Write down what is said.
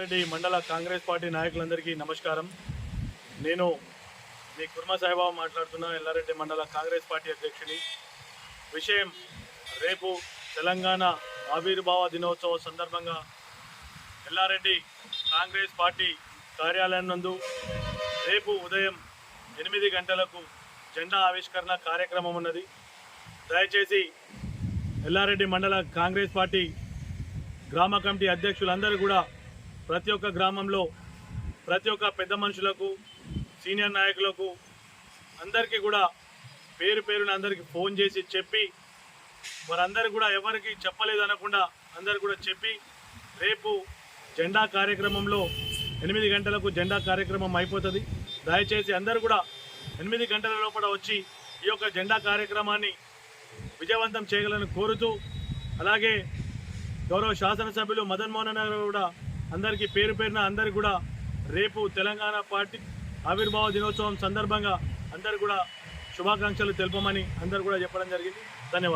రెడ్డి మండల కాంగ్రెస్ పార్టీ నాయకులందరికీ నమస్కారం. నేను మీ కుర్మ సాయిబాబు మాట్లాడుతున్నా ఎల్లారెడ్డి మండల కాంగ్రెస్ పార్టీ అధ్యక్షుని. విషయం రేపు తెలంగాణ ఆవిర్భావ దినోత్సవం సందర్భంగా ఎల్లారెడ్డి కాంగ్రెస్ పార్టీ కార్యాలయం నందు రేపు ఉదయం ఎనిమిది గంటలకు జెండా ఆవిష్కరణ కార్యక్రమం ఉన్నది. దయచేసి ఎల్లారెడ్డి మండల కాంగ్రెస్ పార్టీ గ్రామ కమిటీ అధ్యక్షులందరూ కూడా ప్రతి ఒక్క గ్రామంలో ప్రతి ఒక్క పెద్ద మనుషులకు సీనియర్ నాయకులకు అందరికీ కూడా పేరు పేరున అందరికీ ఫోన్ చేసి చెప్పి వారందరూ కూడా ఎవరికి చెప్పలేదు అనకుండా అందరు కూడా చెప్పి రేపు జెండా కార్యక్రమంలో ఎనిమిది గంటలకు జెండా కార్యక్రమం అయిపోతుంది. దయచేసి అందరూ కూడా ఎనిమిది గంటల లోపల వచ్చి ఈ యొక్క జెండా కార్యక్రమాన్ని విజయవంతం చేయగలని కోరుతూ అలాగే గౌరవ శాసనసభ్యులు మదన్ మోహన్ గారు కూడా అందరికీ పేరు పేరున అందరికి కూడా రేపు తెలంగాణ పార్టీ ఆవిర్భావ దినోత్సవం సందర్భంగా అందరు కూడా శుభాకాంక్షలు తెలుపమని అందరు కూడా చెప్పడం జరిగింది. ధన్యవాదాలు.